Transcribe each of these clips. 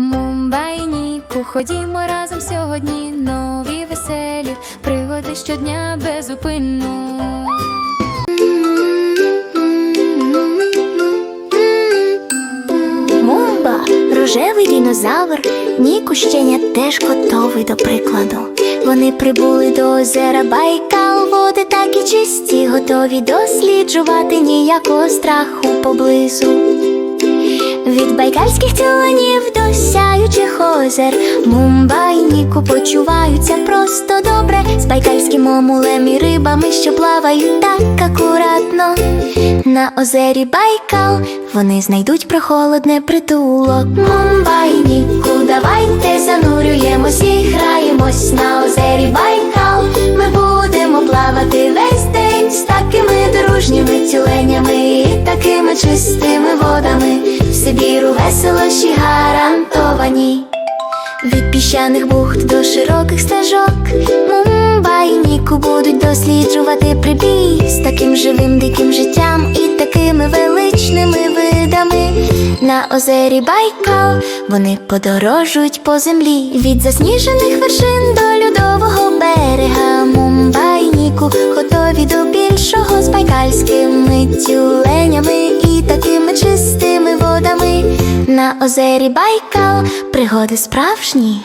Мумбайніку, ходімо разом сьогодні. Нові веселі пригоди щодня безупинно. Мумба, рожевий динозавр, Ніку щеня теж готовий до прикладу. Вони прибули до озера Байкал, води такі чисті, готові досліджувати ніякого страху поблизу. Від байкальських тюленів до сяючих озер Мумбайніку почуваються просто добре з байкальським омулем і рибами, що плавають так акуратно. На озері Байкал вони знайдуть прохолодне притулок. Мумба чистими водами. В Сибіру веселощі гарантовані. Від піщаних бухт до широких стежок Мумба і Ніку будуть досліджувати прибій з таким живим диким життям і такими величними видами. На озері Байкал вони подорожують по землі від засніжених вершин до льодового берега. Мумба і Ніку готові до більшого з байкальськими тюленями На озері Байкал пригоди справжні.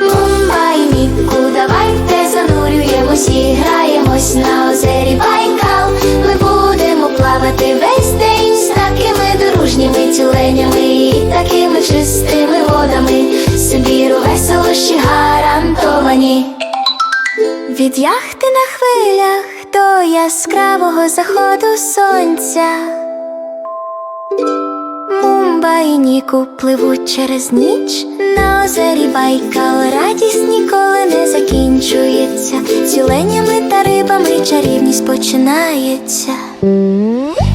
Мумба і Ніку, давайте занурюємось і граємось на озері Байкал. Ми будемо плавати весь день з такими дружніми тюленями і такими чистими водами. Сибіру веселощі гарантовані. Від яхти на хвилях до яскравого заходу сонця. Мумба і Ніку пливуть через ніч на озері Байкал. Радість ніколи не закінчується. Тюленями та рибами чарівність починається.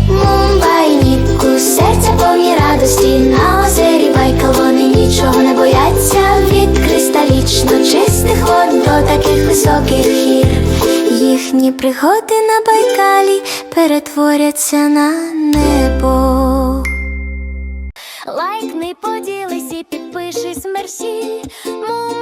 Мумба і Ніку, серця повні радості. На озері Байкал вони нічого не бояться. Від кристалічно чистих вод до таких високих гір. Їхні пригоди на Байкалі перетворяться на небо. І мерсі. Мумбай